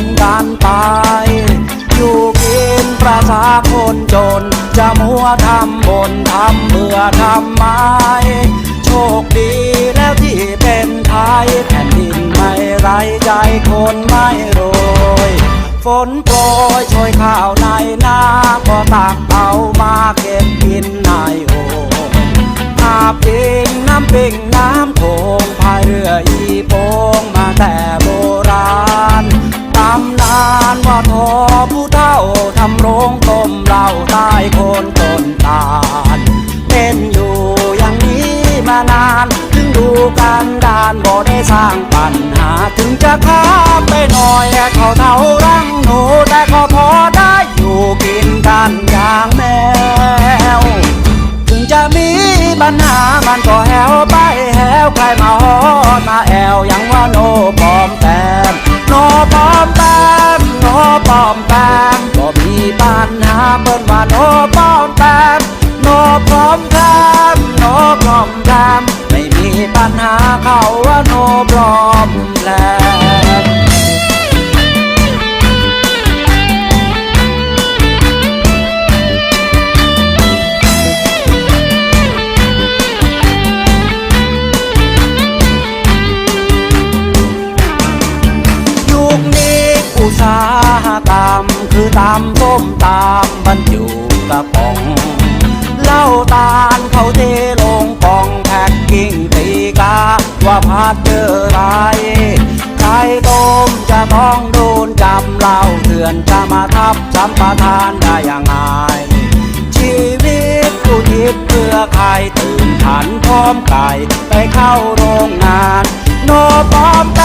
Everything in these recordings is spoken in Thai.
นกันไป อยู่กินประชาคนจน จะมัวทำบนทำเมื่อทำไมโชคดีแล้วที่เป็นไทยแผ่นดินไม่ไรใจคนไม่โรยฝนโปรยโชยข้าวในนาก็ตักเอามาเก็บกินในโอ่งอาบอิงน้ำปิ่งน้ำโขงพายเรืออีโปงมาแต่านว่าทอผู้เฒ่าทำโรงต้มเหล้าใต้โคนต้นตาลเป็นอยู่อย่างนี้มานาน ถึงดูการดานบ่ได้สร้างปัญหา ถึงจะค้าไปหน่อยเขาเท่ารังหนูแต่ก็พอได้อยู่กินกันอย่างแมว ถึงจะมีปัญหามันก็แหวไปแหวใครมาฮอดมาแอวยังว่าโนปอม ปัญหาเขาว่าโนปลอมแปมยุคนี้อุตสาหกรรมคือตำส้มตำบรรจุกระป๋อง ว่าพัดเจอไรใครต้มจะต้องโดนจำเหล้าเถื่อนจะมาทับจำประทานได้ยังไงชีวิตผู้ทิพย์เพื่อใครตื่นขันพร้อมไก่ไปเข้าโรงงานโนปอมแป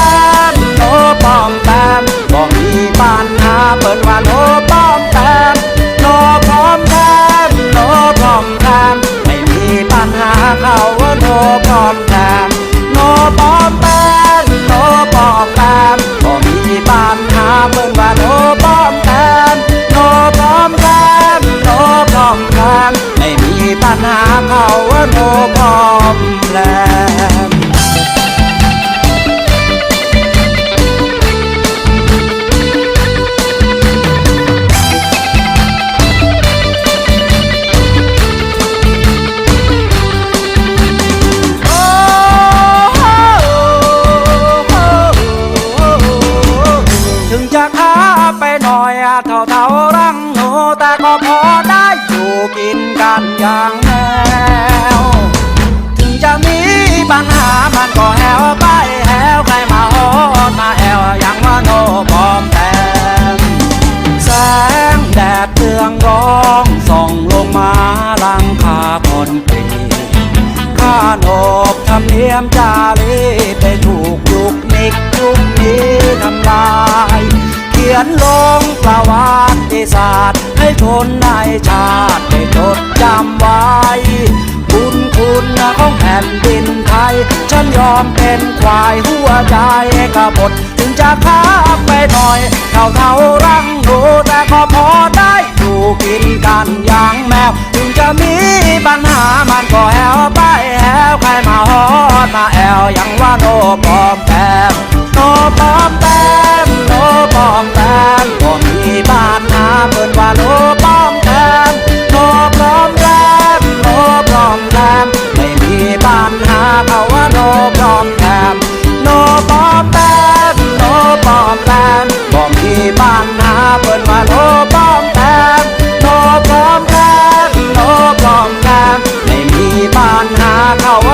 มโนปอมแปมบอกมีปัญหาเปิดว่าโน่มีปัญหาเขาโนพร้อมแล้ว หนูแต่ก็พอได้อยู่กินกันอย่างแนวถึงจะมีปัญหามันก็แหวไปแหวใครมาฮอดมาแอวอย่างว่าโนปลอมแต่งแสงแดดเตืองร้องส่องลงมาลังคาคอนกรีข้านอบทำเนียมจารีไปถูกยุกนิกยุคนี้ทำลาย ศาสตร์ให้คนในชาติได้จดจำไว้คุณคุณของแผ่นดินไทย ฉันยอมเป็นควายหัวใจกบฏถึงจะพักไปหน่อย เท่าเท่ารังหนูแต่ก็พอได้อยู่กินกันอย่างแมว ถึงจะมีปัญหามันก็แหวไปแหวใครมาฮอดมาแอวยังว่าโนปอมแปมโนปอมแ靠